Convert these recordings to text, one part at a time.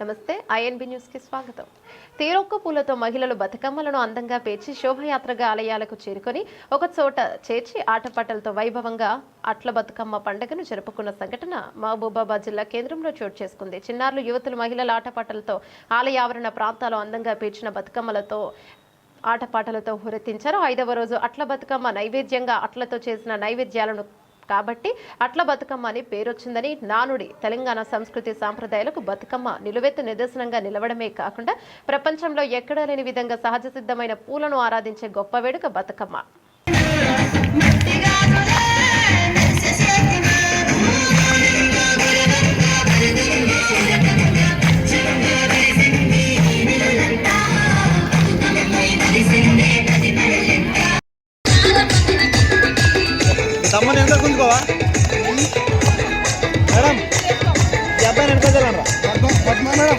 నమస్తే ఐఎన్బి న్యూస్కి స్వాగతం. తీరొక్క పూలతో మహిళలు బతుకమ్మలను అందంగా పేర్చి శోభయాత్రగా ఆలయాలకు చేరుకొని ఒక చోట చేర్చి ఆటపాటలతో వైభవంగా అట్ల బతుకమ్మ పండుగను జరుపుకున్న సంఘటన మహబూబాబాద్ జిల్లా కేంద్రంలో చోటు చేసుకుంది. చిన్నారులు యువతులు మహిళల ఆటపాటలతో ఆలయ ఆవరణ ప్రాంతాలు అందంగా పేర్చిన బతుకమ్మలతో ఆటపాటలతో హురెత్తించారు. ఐదవ రోజు అట్ల బతుకమ్మ నైవేద్యంగా అట్లతో చేసిన నైవేద్యాలను కాబట్టి అట్ల బతుకమ్మ అని పేరొచ్చిందని నానుడి తెలంగాణ సంస్కృతి సాంప్రదాయాలకు బతుకమ్మ నిలువెత్తు నిదర్శనంగా నిలవడమే కాకుండా ప్రపంచంలో ఎక్కడా లేని విధంగా సహజ సిద్ధమైన పూలను ఆరాధించే గొప్ప వేడుక బతుకమ్మ. తమ్ముని ఎంత గుంజుకోవా? మేడం ఈ అబ్బాయిని జరగరా పద్మా మేడం.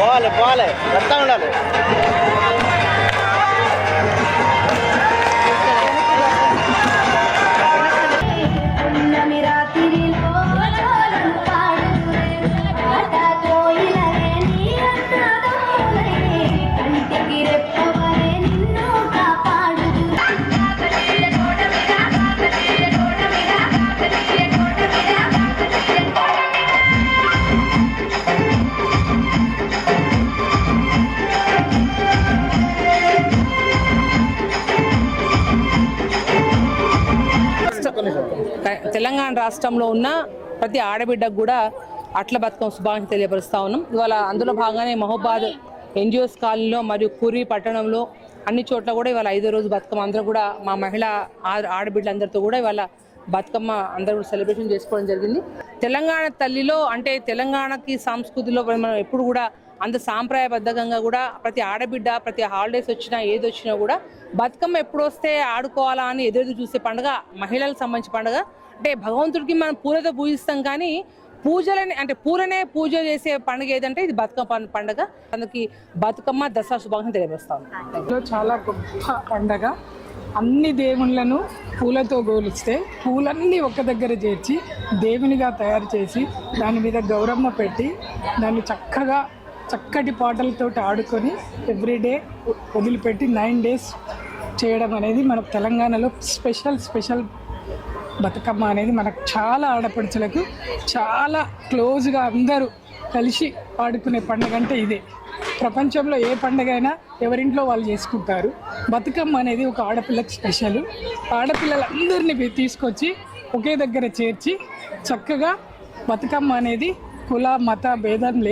பால் பால். ரத்தம் விடாது తెలంగాణ రాష్ట్రంలో ఉన్న ప్రతి ఆడబిడ్డకు కూడా అట్ల బతుకమ్మ శుభాకాంక్షలు తెలియపరుస్తా ఉన్నాం. ఇవాళ అందులో భాగంగానే మహబాద్ ఎన్జిఓస్ కాలనీలో మరియు పూరి పట్టణంలో అన్ని చోట్ల కూడా ఇవాళ ఐదో రోజు బతుకమ్మ. అందరూ కూడా మా మహిళా ఆడబిడ్డలందరితో కూడా ఇవాళ బతుకమ్మ అందరూ కూడా సెలబ్రేషన్ చేసుకోవడం జరిగింది. తెలంగాణ తల్లిలో అంటే తెలంగాణకి సంస్కృతిలో మనం ఎప్పుడు కూడా అంత సాంప్రదాయబద్ధంగా కూడా ప్రతి ఆడబిడ్డ ప్రతి హాలిడేస్ వచ్చినా ఏది వచ్చినా కూడా బతుకమ్మ ఎప్పుడు వస్తే ఆడుకోవాలా అని ఎదురు చూసే పండుగ మహిళలకు సంబంధించిన పండుగ. అంటే భగవంతుడికి మనం పూలతో పూజిస్తాం కానీ పూజలని అంటే పూలనే పూజ చేసే పండుగ ఏదంటే ఇది బతుకమ్మ పండుగ. అందుకే బతుకమ్మ దసరా శుభాకాంక్షలు తెలియపరుస్తాను. ఇందులో చాలా గొప్ప పండగ. అన్ని దేవుళ్ళను పూలతో గోలిస్తే పూలన్నీ ఒక్క దగ్గర చేర్చి దేవునిగా తయారు చేసి దాని మీద గౌరమ్మ పెట్టి దాన్ని చక్కగా చక్కటి పాటలతో ఆడుకొని ఎవ్రీడే వదిలిపెట్టి నైన్ డేస్ చేయడం అనేది మన తెలంగాణలో స్పెషల్ స్పెషల్ బతుకమ్మ అనేది మనకు చాలా ఆడపడుచులకు చాలా క్లోజ్గా అందరూ కలిసి ఆడుకునే పండుగ అంటే ఇదే. ప్రపంచంలో ఏ పండుగ అయినా ఎవరింట్లో వాళ్ళు చేసుకుంటారు. బతుకమ్మ అనేది ఒక ఆడపిల్లకి స్పెషల్ ఆడపిల్లలందరినీ తీసుకొచ్చి ఒకే దగ్గర చేర్చి చక్కగా బతుకమ్మ అనేది కుల మత భేదం లే